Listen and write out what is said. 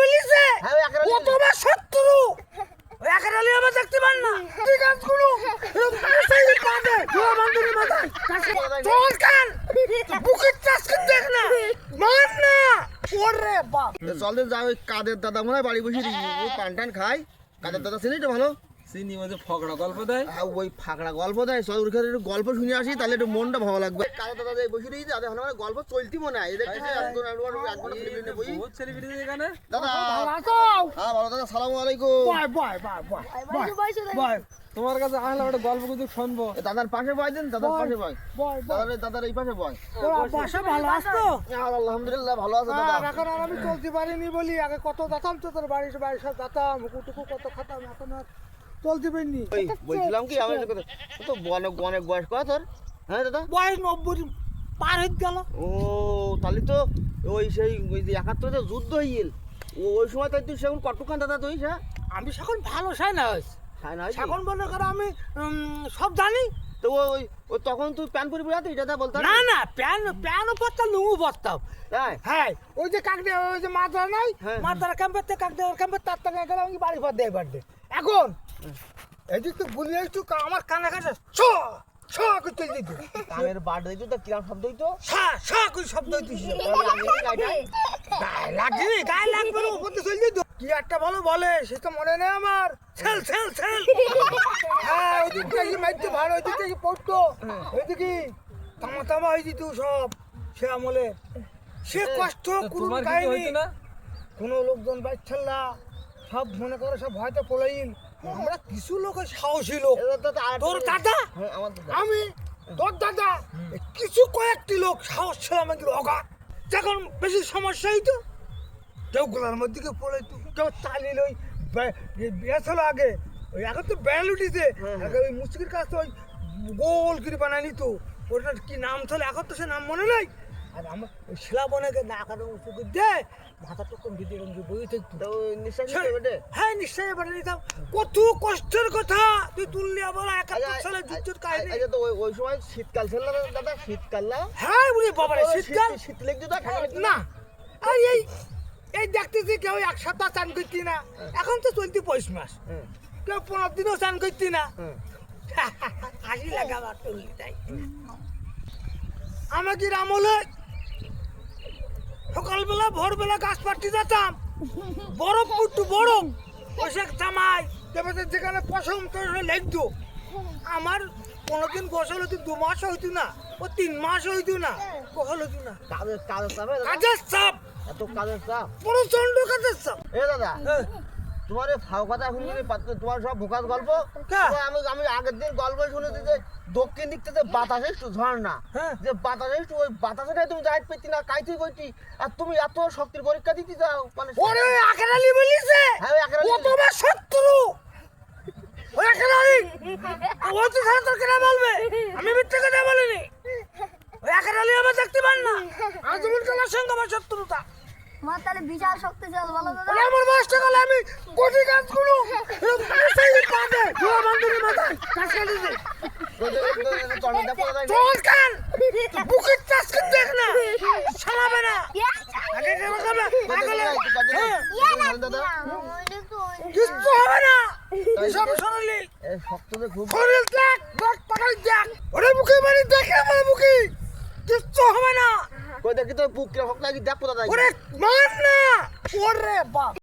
বলিছে? হ্যাঁ, ও তোমার শত্রু। ওই একারালি আমার দেখতে পান না। ঠিক আছে গুলো সেই পাবে দুয়া বান্ধবী মাথায়। চল কান। বুকের চাষ দেখ না। মার না। ওরে বাপ। চল দিন যা ওই কাদের দাদা মনে হয় বাড়ি বসে ও পান টান খায়। কাদের দাদা চিনি তো ভালো? চিনি মাঝে ফকড়া গল্প দেয়। আর ওই ফাঁকড়া গল্প দেয়। ওর কাছে একটু গল্প শুনে আসি তাহলে একটু মনটা ভালো লাগবে। দাদা দিয়ে বসে তাদের আমার গল্প চলতি মনে হয়। এদের কিছু বই বহুত সেলিব্রিটি এখানে। দাদা। হ্যাঁ ভালো দাদা সালামু আলাইকুম। বয় বয় বয় বয় বয় তোমার কাছে আসলে একটা গল্প কিন্তু শুনব। দাদার পাশে বয় দেন দাদার পাশে বয়। দাদার দাদার এই পাশে বয়। বাসা ভালো আসতো আলহামদুলিল্লাহ ভালো আছে হ্যাঁ, দাদা এখন আর আমি চলতে পারিনি বলি আগে কত যেতাম তো তোর বাড়ি বাড়ি সব যেতাম কুটুকু কত খাতাম এখন আর চলতে পারিনি বলছিলাম কি আমি কথা তো অনেক অনেক বয়স কত তোর? হ্যাঁ দাদা? বয়স নব্বই পার হয়ে গেল। ও তাহলে তো ওই সেই ওই যে একাত্তরে যুদ্ধ হইল ওই সময় তাই তুই সেখন কটুকান দাদা তুই হ্যাঁ? আমি এখন ভালো সাই না হয়েছে হ্যাঁ না এখন মনে করো আমি উম, সব জানি। তো ওই ও তখন তুই প্যান পরি তুই দাদা বলতাম। না না প্যান প্যানও পরতাম লুঙ্গু পরতাম। হ্যাঁ ওই যে কাকডে ওই যে মাদ্রা নাই হ্যাঁ। মাদ্রা ক্যাম্পের থেকে কাকডে ক্যাম্পের তার থেকে গেলাম আমি বাড়ি পর দেয় বাড়ি এখন এদিক তো গুলি একটু আমার কানে কাছে ছ ছ করতে দিত কানের বাড দিত তো কিরাম শব্দ হইতো? সা সা করে শব্দ হইতেছিল গায়ে লাগেনি গায়ে লাগবে না উপর দিয়ে চলে যেত কি একটা বলো বলে? সে তো মনে নেই আমার। ছেল ছেল ছেল! হ্যাঁ ওইদিক থেকে মাইতে ভালো ওইদিক থেকে পড়তো ওইদিকে তামা তামা হয়ে যেত সব সে আমলে। সে কষ্ট করুন তোমার কাহিনী। না? কোনো লোকজন বাচ্চাল না সব মনে করে সব ভয়তে পলাইল। আমরা কিছু লোক সাহসী লোক। তোর দাদা? হ্যাঁ দাদা। আমি? তোর দাদা? কিছু কয়েকটি লোক সাহস ছিল আমাকে অগাধ। যখন বেশি সমস্যা হইতো কেউ গোলার মধ্যে কেউ পড়াইতো কেউ চালিয়ে ওই বেসলো আগে ওই এখন তো বেল উঠিছে। হ্যাঁ, আগে ওই মুসকির কাছে ওই গোল করে বানাই নিত। ওটার কি নাম ছিল? এখন তো সে নাম মনে নাই। আর আমার ওই শিলা বনাকে না কারও উঁচু করে দে মাথা এরকম করে বই থাকতো তো হ্যাঁ নিশ্চয়ই এবার নিতাম কত কষ্টের কথা! তুই তুললি আবার একাত্তর সালে যুদ্ধের কাহিনী। আচ্ছা তো ওই সময় শীতকাল ছিল না দাদা? শীতকাল না? হ্যাঁ বুঝি ওই শীতকাল। শীত- লেগে যেত না। আর এই এই দেখতেছি কেউ এক সপ্তাহ চান করতি না। এখন তো চলতি পৌষ মাস। হ্যাঁ, কেউ পনেরো দিনও চান করতি না। হ্যাঁ। হাসি লাগে আমার তুললি তাই। আমাদের আমলে সকালবেলা ভোরবেলা গাছ পাড়তে যেতাম। বরফ পুট্টু বরফ। পোশাক জামাই তারপরে যেখানে পশম টসম লাগতো আমার কোনোদিন গোসল হতো দু মাস হইতো না ও তিন মাস হইতো না গোসল হইতো না। কাজের চাপ। এত কাজের চাপ। প্রচণ্ড কাজের চাপ। এ দাদা। তোমার এই ফাও কথা শুনি তোমার সব ভোকাস গল্প? আমি আমি আগের দিন গল্প শুনেছি যে দক্ষিণ দিক থেকে বাতাসে একটু ঝর্ণা হ্যাঁ। যে বাতাসে একটু ওই বাতাসে তুমি যাইতে পেতি না কাইতে কইতি। আর তুমি এত শক্তির পরীক্ষা দিতে যাও মানে ওরে আকেরালি বলিছে? হ্যাঁ, আকেরালি ও তোমার শত্রু। ওই আকেরালি ও তো সারা তোর কেনা বলবে? আমি মিথ্যে কথা বলিনি। ওই আকেরালি আমার দেখতে পান না। আজমুল কালার সঙ্গে আমার শত্রুতা। মা তাহলে বিশাল শক্তিশাল বলো দাদা আমার বয়সটা গেলে আমি কোটি গাছগুলো সেই পাবে দুয়া বান্ধবী মাথায় গাছ যায় চল কান বুকের চাষ করে দেখ না সালাবে না। আগে কেন খাবে পাগলে হ্যাঁ কিচ্ছু হবে না। এসব শোনালি এই শক্ত খুব। শরীর দেখ দেখ দেখ। ওরে মুখে মারি দেখে আমার মুখে। কিচ্ছু হবে না। কই দেখি তো বুক হক লাগি দেখো দাদা ওরে মার না ওরে বাপ!